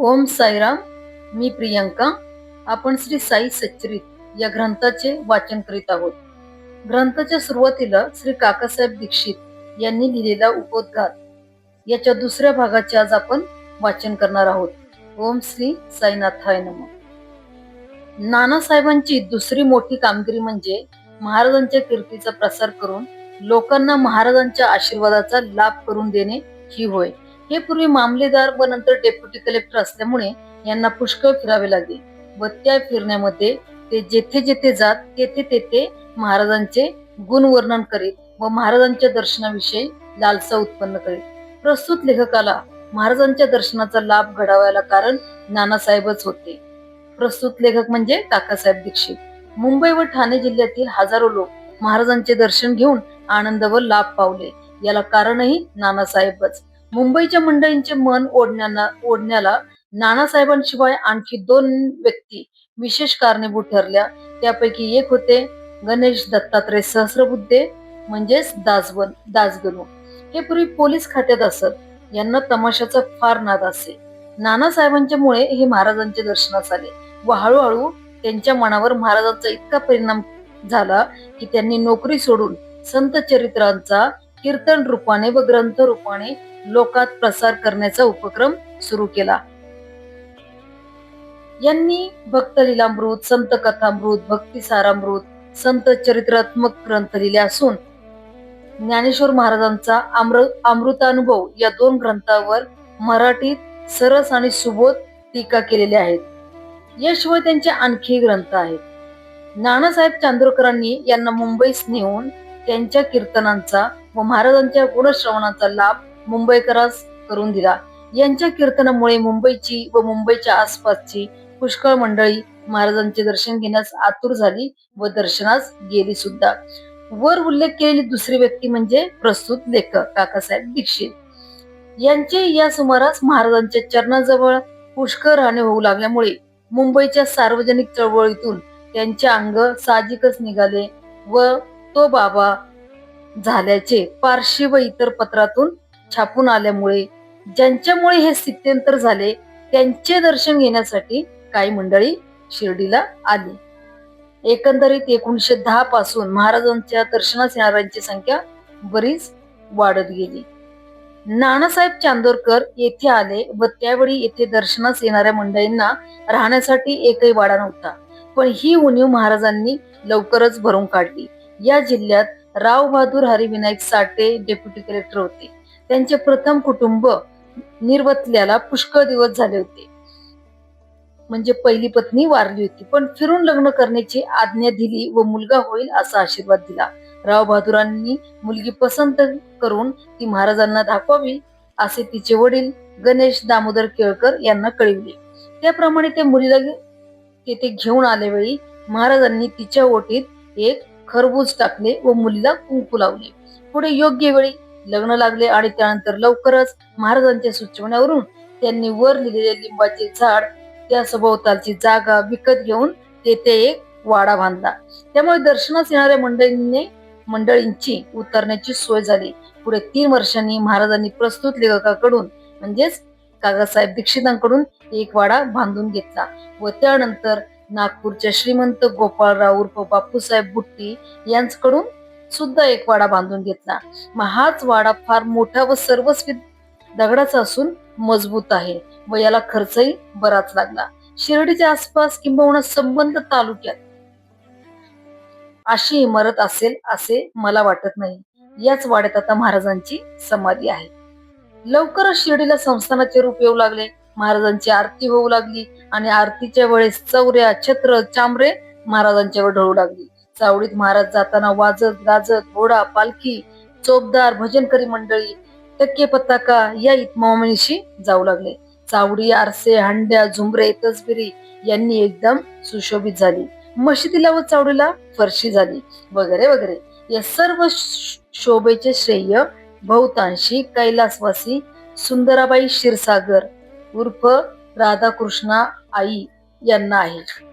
ओम साईराम मी प्रियंका. आपण श्री साई सच्चरित या ग्रंथाचे वाचन करीत आहोत. ग्रंथाच्या सुरुवातीला श्री काकासाहेब दीक्षित यांनी लिहिलेला उपोद्घात याच्या दुसऱ्या भागाचे आज आपण वाचन करणार आहोत. ओम श्री साईनाथाय नम. नानासाहेबांची दुसरी मोठी कामगिरी म्हणजे महाराजांच्या कीर्तीचा प्रसार करून लोकांना महाराजांच्या आशीर्वादाचा लाभ करून देणे ही होय. हे पूर्वी मामलेदार व नंतर डेप्युटी कलेक्टर असल्यामुळे यांना पुष्कळ फिरावे लागले व त्या फिरण्यामध्ये ते जेथे जेथे जात तेथे तेथे महाराजांचे गुणवर्णन करीत व महाराजांच्या दर्शनाविषयी लालसा उत्पन्न करीत. प्रस्तुत लेखकाला महाराजांच्या दर्शनाचा लाभ घडावायला कारण नानासाहेबच होते. प्रस्तुत लेखक म्हणजे काकासाहेब दीक्षित. मुंबई व ठाणे जिल्ह्यातील हजारो लोक महाराजांचे दर्शन घेऊन आनंद व लाभ पावले. याला कारणही नानासाहेबच. मुंबईच्या मंडळींचे मन ओढण्याला ओढण्याला नानासाहेबांशिवाय आणखी दोन व्यक्ती विशेष कारणीभूत ठरल्या. त्यापैकी एक होते गणेश दत्तात्रय सहस्रबुद्धे म्हणजेच दासवन दासगणू. हे पूर्वी पोलीस खात्यात असत. यांना तमाशाचा फार नाद असे. नानासाहेबांच्या मुळे हे महाराजांचे दर्शनास आले व हळूहळू त्यांच्या मनावर महाराजांचा इतका परिणाम झाला की त्यांनी नोकरी सोडून संत चरित्रांचा कीर्तन रूपाने व ग्रंथ रूपाने लोकात प्रसार करण्याचा उपक्रम सुरू केला. यांनी भक्त लीलामृत संत कथामृत भक्ती सारामृत संत चरित्रात्मक ग्रंथ लिहिले असून ज्ञानेश्वर महाराजांचा अमृतानुभव या दोन ग्रंथावर मराठीत सरस आणि सुबोध टीका केलेल्या आहेत. याशिवाय त्यांचे आणखी ग्रंथ आहेत. नानासाहेब चांदोरकरांनी यांना मुंबईस नेऊन त्यांच्या कीर्तनांचा व महाराजांच्या गुणश्रवणाचा लाभ मुंबईकरास करून दिला. यांच्या कीर्तनामुळे मुंबईची व मुंबईच्या आसपासची पुष्कळ मंडळी महाराजांचे दर्शन घेण्यास आतुर झाली व दर्शनास गेली सुद्धा. वर उल्लेख केलेली दुसरी व्यक्ती म्हणजे प्रस्तुत लेखक काकासाहेब दीक्षित. यांचे या सुमारास महाराजांच्या चरणाजवळ पुष्कळ राहणे होऊ लागल्यामुळे मुंबईच्या सार्वजनिक चळवळीतून त्यांचे अंग साहजिकच निघाले व तो बाबा झाल्याचे पारशी व इतर पत्रातून छापून आल्यामुळे ज्यांच्यामुळे हे स्थित्यंतर झाले त्यांचे दर्शन घेण्यासाठी काही मंडळी शिर्डीला आली. एकंदरीत एकोणीशे दहा पासून महाराजांच्या दर्शनास येणाऱ्यांची संख्या बरीच वाढत गेली. नानासाहेब चांदोरकर येथे आले व त्यावेळी येथे दर्शनास येणाऱ्या मंडळींना राहण्यासाठी एकही वाडा नव्हता. पण ही उणीव महाराजांनी लवकरच भरून काढली. या जिल्ह्यात राव बहादूर हरिविनायक साठे डेप्युटी कलेक्टर होते. त्यांचे प्रथम कुटुंब निर्वतल्याला पुष्कळ दिवस झाले होते. म्हणजे पहिली पत्नी वारली होती. पण फिरून लग्न करण्याची आज्ञा दिली व मुलगा होईल असा आशीर्वाद दिला. राव बहादुरांनी मुलगी पसंत करून ती महाराजांना दाखवावी असे तिचे वडील गणेश दामोदर केळकर यांना कळविले. त्याप्रमाणे ते मुलीला तेथे घेऊन आल्यावेळी महाराजांनी तिच्या ओटीत एक खरबूज टाकले व मुलीला कुंकू लावले. पुढे योग्य वेळी लग्न लागले आणि त्यानंतर लवकरच महाराजांच्या सुचवण्यावरून त्यांनी वर लिहिलेले लिंबाचे झाड त्या सभोवतालची जागा विकत घेऊन तेथे एक वाडा बांधला. त्यामुळे दर्शनास येणाऱ्या मंडळींनी मंडळींची उतरण्याची सोय झाली. पुढे तीन वर्षांनी महाराजांनी प्रस्तुत लेखकाकडून म्हणजेच काकासाहेब दीक्षितांकडून एक वाडा बांधून घेतला व त्यानंतर नागपूरच्या श्रीमंत गोपाळराव उर्फ बापूसाहेब बुट्टी यांच्याकडून सुद्धा एक वाडा बांधून घेतला. मग हाच वाडा फार मोठा व सर्वस्वी दगडाचा असून मजबूत आहे व याला खर्चही बराच लागला. शिर्डीच्या आसपास किंबहुना संबंध तालुक्यात अशी इमारत असेल असे मला वाटत नाही. याच वाड्यात आता महाराजांची समाधी आहे. लवकरच शिर्डीला संस्थानाचे रूप येऊ लागले. महाराजांची आरती होऊ लागली आणि आरतीच्या वेळेस चौऱ्या छत्र चांबरे महाराजांच्यावर ढळू लागली. चावडीत महाराज जाताना वाजत गाजत घोडा पालखी चोपदार भजनकरी मंडळी टक्के पताका या इतमामनीशी जाऊ लागले. चावडी आरसे हंड्या झुंबरे तसबिरी यांनी एकदम सुशोभित झाली. मशिदीला व चावडीला फरशी झाली. वगैरे वगैरे. या सर्व शोभेचे श्रेय बहुतांशी कैलासवासी सुंदराबाई क्षीरसागर उर्फ राधाकृष्णा आई यांना आहे.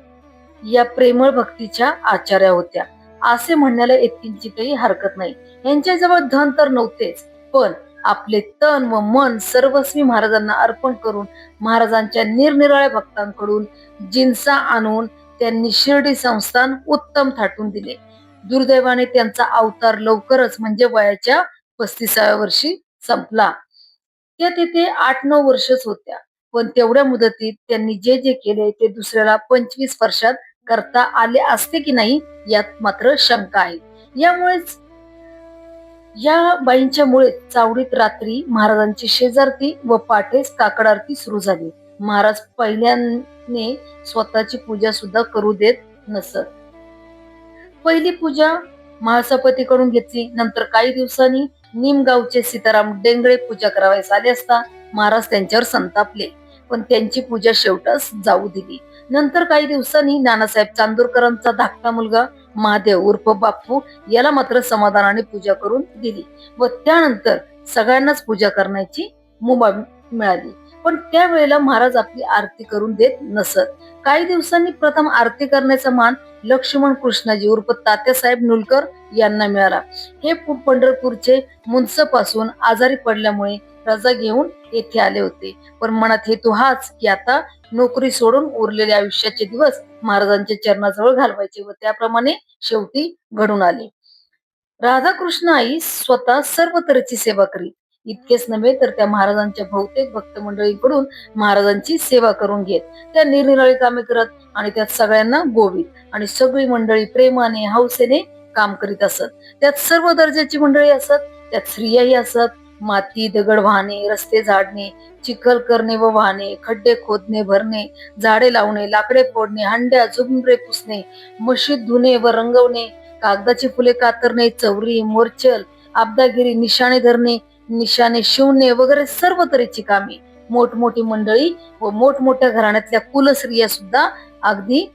या प्रेमळ भक्तीच्या आचार्या होत्या. असे म्हणण्याला इतकिंचितही हरकत नाही. यांच्याजवळ धन तर नव्हतेच पण आपले तन व मन सर्वस्वी महाराजांना अर्पण करून महाराजांच्या निरनिराळ्या भक्तांकडून जिन्सा आणून त्यांनी शिर्डी संस्थान उत्तम थाटून दिले. दुर्दैवाने त्यांचा अवतार लवकरच म्हणजे वयाच्या पस्तीसाव्या वर्षी संपला. त्या तिथे आठ नऊ वर्षच होत्या. पण तेवढ्या मुदतीत त्यांनी जे जे केले ते दुसऱ्याला पंचवीस वर्षात करता आले असते की नाही यात मात्र शंका आहे. यामुळेच या बाईंच्या मुळे चावडीत रात्री महाराजांची शेजारती व पाठेस काकड आरती सुरू झाली. महाराज पहिल्याने स्वतःची पूजा सुद्धा करू देत नसत. पहिली पूजा महासपतीकडून घेतली. नंतर काही दिवसांनी निमगावचे सीताराम डेंगळे पूजा करावयास आले असता महाराज त्यांच्यावर संतापले. पण त्यांची पूजा शेवटच जाऊ दिली. नंतर काही दिवसांनी नानासाहेब चांदूरकरांचा धाकटा मुलगा महादेव उर्फ बाप्पू याला मात्र समाधानाने पूजा करून दिली व त्यानंतर सगळ्यांनाच पूजा करण्याची मुभा मिळाली. पण त्यावेळेला महाराज आपली आरती करून देत नसत. काही दिवसांनी प्रथम आरती करण्याचा मान लक्ष्मण कृष्णाजी उर्फ तात्यासाहेब नुलकर यांना मिळाला. हे पंढरपूरचे मुंच पासून आजारी पडल्यामुळे रजा घेऊन येथे आले होते. पण मनात हेतू हाच की आता नोकरी सोडून उरलेले आयुष्याचे दिवस महाराजांच्या चरणाजवळ घालवायचे व त्याप्रमाणे शेवटी घडून आले. राधाकृष्ण आई स्वतः सर्व तऱ्हेची सेवा करीत. इतकेच नव्हे तर त्या महाराजांच्या बहुतेक भक्त मंडळींकडून महाराजांची सेवा करून घेत. त्या निरनिराळी कामे करत आणि त्यात सगळ्यांना गोवीत आणि सगळी मंडळी प्रेमाने हौसेने काम करीत असत. त्यात सर्व दर्जाची मंडळी असत त्यात स्त्रियाही असत माती दगड वाहणे रस्ते झाडणे चिखल करणे व वाहणे खड्डे खोदणे भरणे झाडे लावणे लाकडे फोडणे हंड्या झुंबरे पुसणे मशीद धुणे व रंगवणे कागदाची फुले कातरणे चौरी मोरचल आबदागिरी निशाणे धरणे निशाणे शिवणे वगैरे सर्व तऱ्हेची कामे. मोठमोठी मंडळी व मोठमोठ्या घराण्यातल्या कुलस्त्रिया सुद्धा अगदी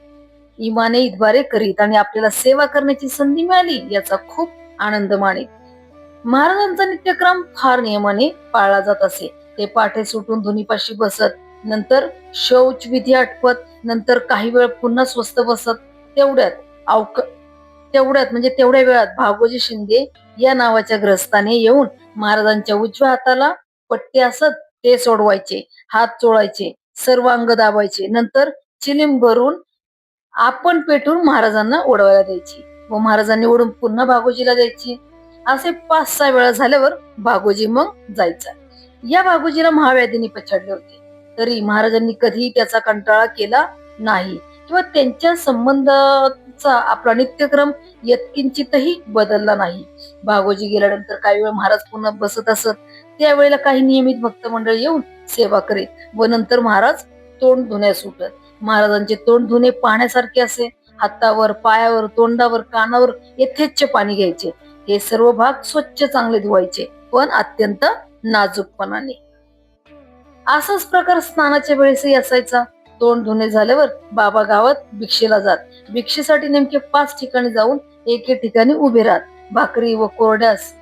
इमाने इद्वारे करीत आणि आपल्याला सेवा करण्याची संधी मिळाली याचा खूप आनंद माने महाराजांचा नित्यक्रम फार नियमाने पाळला जात असे. ते पाठे सुटून धुनीपाशी बसत नंतर शौच विधी आटपत नंतर काही वेळ पुन्हा स्वस्त बसत तेवढ्यात अवक तेवढ्यात म्हणजे तेवढ्या वेळात भागोजी शिंदे या नावाच्या ग्रस्ताने येऊन महाराजांच्या उजव्या हाताला पट्टे असत ते सोडवायचे हात चोळायचे सर्व अंग दाबायचे नंतर चिलीम भरून आपण पेटून महाराजांना ओढवायला द्यायची व महाराजांनी ओढून पुन्हा भागोजीला द्यायची. असे पाच सहा वेळा झाल्यावर भागोजी मग जायचा. या भागोजीला महाव्याधीने पछाडले होते. तरी महाराजांनी कधीही त्याचा कंटाळा केला नाही किंवा त्यांच्या संबंधाचा आपला नित्यक्रम यत्किंचितही बदलला नाही. भागोजी गेल्यानंतर काही वेळ महाराज पुन्हा बसत असत. त्यावेळेला काही नियमित भक्त मंडळ येऊन सेवा करीत व नंतर महाराज तोंड धुण्यास सुटत. महाराजांचे तोंड धुणे पाहण्यासारखे असे. हातावर पायावर तोंडावर कानावर यथेच्छ पाणी घ्यायचे. हे सर्व भाग स्वच्छ चांगले धुवायचे पण अत्यंत नाजूकपणाने. असाच प्रकार स्नानाच्या वेळेसही असायचा. तोंड धुणे झाल्यावर बाबा गावात भिक्षेला जात. भिक्षेसाठी नेमके पाच ठिकाणी जाऊन एके ठिकाणी उभे राहत. भाकरी व कोरड्यास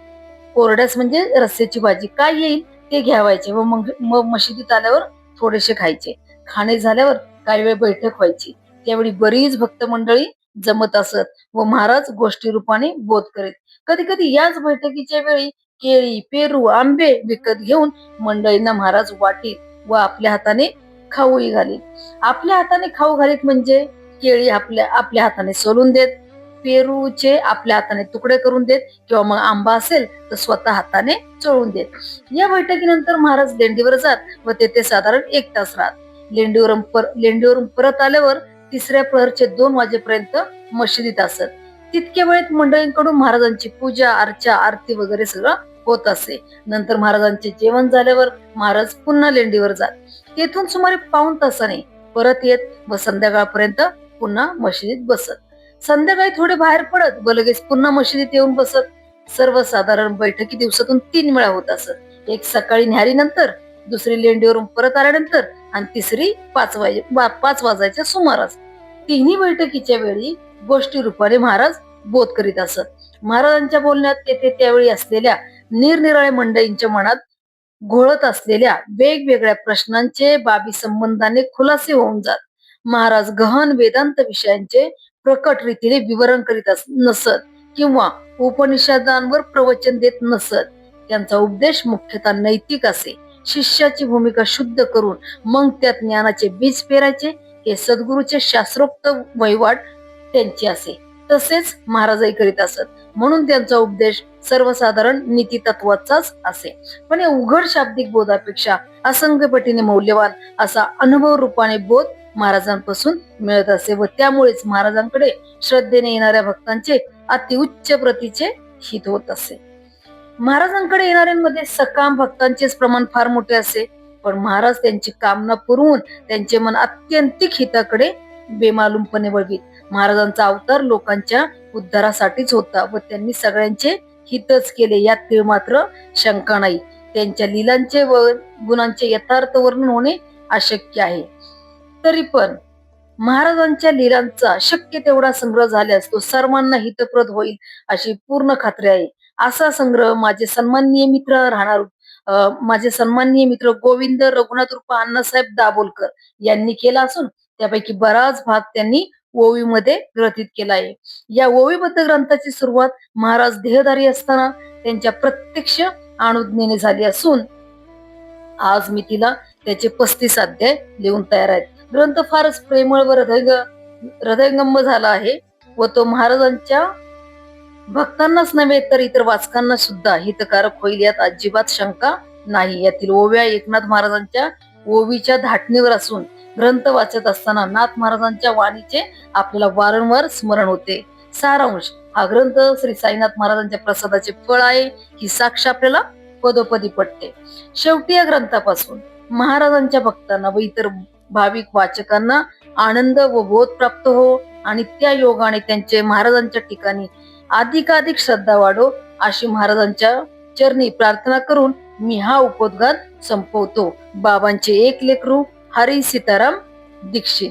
कोरड्यास म्हणजे रस्स्याची भाजी काय येईल ते घ्यावायचे व मग मग मशिदीत आल्यावर थोडेसे खायचे. खाणे झाल्यावर काही वेळ बैठक व्हायची. त्यावेळी बरीच भक्त मंडळी जमत असत व महाराज गोष्टी रूपाने बोध करीत. कधी कधी याच बैठकीच्या वेळी केळी पेरू आंबे विकत घेऊन मंडळींना महाराज वाटीत व आपल्या हाताने खाऊही घालीत. आपल्या हाताने खाऊ घालीत म्हणजे केळी आपल्या आपल्या हाताने सोलून देत. पेरूचे आपल्या हाताने तुकडे करून देत किंवा मग आंबा असेल तर स्वतः हाताने चोळून देत. या बैठकीनंतर महाराज लेंडीवर जात व तेथे साधारण एक तास राहत. लेंडीवरून पर लेंडीवरून परत आल्यावर तिसऱ्या प्रहरचे दोन वाजेपर्यंत मशिदीत असत तितक्या वेळेत मंडळींकडून महाराजांची पूजा अर्चा आरती वगैरे सगळं होत असे. नंतर महाराजांचे जेवण झाल्यावर महाराज पुन्हा लेंडीवर जात. तेथून सुमारे पाऊन तासाने परत येत व संध्याकाळपर्यंत पुन्हा मशिदीत बसत. संध्याकाळी थोडे बाहेर पडत व लगेच पुन्हा मशिदीत येऊन बसत. सर्वसाधारण बैठकी दिवसातून तीन वेळा होत असत. एक सकाळी न्याहारीनंतर दुसरी लेंडीवरून परत आल्यानंतर आणि तिसरी पाच वाजे वा- पाच वाजायच्या सुमारास. तिन्ही बैठकीच्या वेळी गोष्टी रूपाने महाराज बोध करीत असत. महाराजांच्या बोलण्यात तेथे त्यावेळी असलेल्या निरनिराळ्या मंडळींच्या मनात घोळत असलेल्या वेगवेगळ्या प्रश्नांचे बाबी संबंधाने खुलासे होऊन जात. महाराज गहन वेदांत विषयांचे प्रकट रीतीने विवरण करीत अस- नसत किंवा उपनिषदांवर प्रवचन देत नसत. त्यांचा उपदेश मुख्यतः नैतिक असे. शिष्याची भूमिका शुद्ध करून मग त्या ज्ञानाचे बीज पेरायचे हे सद्गुरूचे शास्त्रोक्त वहिवाट त्यांची असे. तसेच महाराजही करीत असत. म्हणून त्यांचा उपदेश सर्वसाधारण नीती तत्वाचाच असे. पण या उघड शाब्दिक बोधापेक्षा असंख्य पटीने मौल्यवान असा अनुभव रूपाने बोध महाराजांपासून मिळत असे व त्यामुळेच महाराजांकडे श्रद्धेने येणाऱ्या भक्तांचे अतिउच्च प्रतीचे हित होत असे. महाराजांकडे येणाऱ्यांमध्ये सकाम भक्तांचेच प्रमाण फार मोठे असे. पण महाराज त्यांची कामना पुरवून त्यांचे मन अत्यंतिक हिताकडे बेमालूमपणे वळवीत. महाराजांचा अवतार लोकांच्या उद्धारासाठीच होता व त्यांनी सगळ्यांचे हितच केले यात ते मात्र शंका नाही. त्यांच्या लिलांचे व गुणांचे यथार्थ वर्णन होणे अशक्य आहे. तरी पण महाराजांच्या लीलांचा शक्य तेवढा संग्रह झाल्यास तो सर्वांना हितप्रद होईल अशी पूर्ण खात्री आहे. असा संग्रह माझे सन्माननीय मित्र राहणार. अं, माझे सन्माननीय मित्र गोविंद रघुनाथ रूपा अण्णासाहेब दाभोलकर यांनी केला असून त्यापैकी बराच भाग त्यांनी ओवीमध्ये ग्रथित केला आहे. या ओवीबद्ध ग्रंथाची सुरुवात महाराज देहधारी असताना त्यांच्या प्रत्यक्ष अनुज्ञेने झाली असून आज मी तिला त्याचे पस्तीस अध्याय लिहून तयार आहेत ग्रंथ फारच प्रेमळ व हृदय हृदयंगम झाला आहे व तो महाराजांच्या भक्तांनाच नव्हे तर इतर वाचकांना सुद्धा हितकारक होईल यात अजिबात शंका नाही. यातील ओव्या एकनाथ महाराजांच्या ओवीच्या धाटणीवर असून ग्रंथ वाचत असताना नाथ महाराजांच्या वाणीचे आपल्याला वारंवार स्मरण होते. सारांश हा ग्रंथ श्री साईनाथ महाराजांच्या प्रसादाचे फळ आहे ही साक्ष आपल्याला पदोपदी पडते शेवटी या ग्रंथापासून महाराजांच्या भक्तांना व इतर भाविक वाचकांना आनंद व बोध प्राप्त हो आणि त्या योगाने त्यांचे महाराजांच्या ठिकाणी अधिकाधिक श्रद्धा वाढो अशी महाराजांच्या चरणी प्रार्थना करून मी हा उपोद्घात संपवतो. बाबांचे एक लेकरू हरी सीताराम दीक्षित.